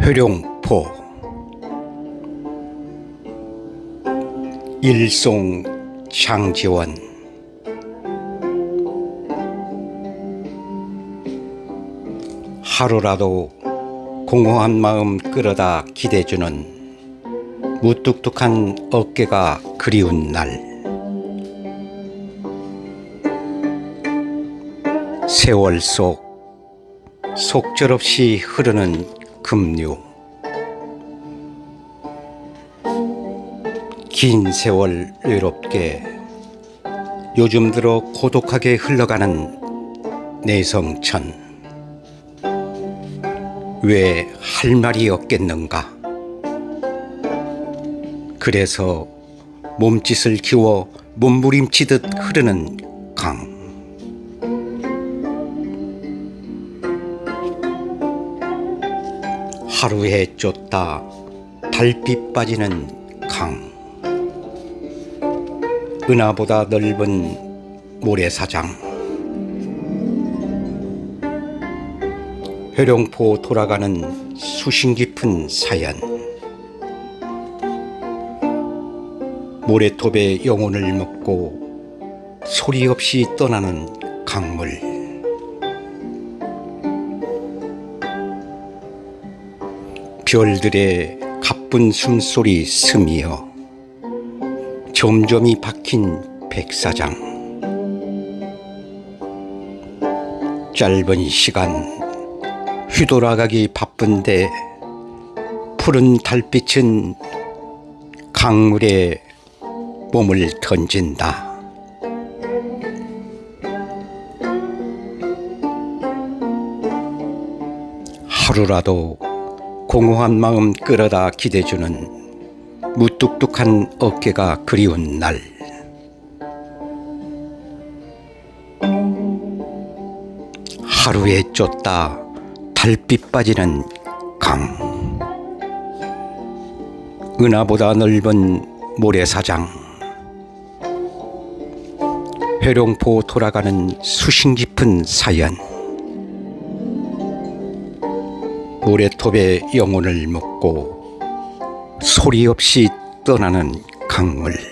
회룡포. 일송 장지원. 하루라도 공허한 마음 끌어다 기대주는 무뚝뚝한 어깨가 그리운 날. 세월 속 속절없이 흐르는 급류. 긴 세월 외롭게 요즘 들어 고독하게 흘러가는 내성천. 왜 할 말이 없겠는가? 그래서 몸짓을 키워 몸부림치듯 흐르는 강 하루에 쫓다 달빛 빠지는 강. 은하보다 넓은 모래사장. 회룡포 돌아가는 수심 깊은 사연. 모래톱에 영혼을 먹고 소리 없이 떠나는 강물 별들의 가쁜 숨소리 스미어 점점이 박힌 백사장 짧은 시간 휘돌아가기 바쁜데 푸른 달빛은 강물에 몸을 던진다. 하루라도 공허한 마음 끌어다 기대주는 무뚝뚝한 어깨가 그리운 날. 하루에 쫓다 달빛 빠지는 강. 은하보다 넓은 모래사장. 회룡포 돌아가는 수심 깊은 사연 모래톱에 영혼을 먹고 소리 없이 떠나는 강물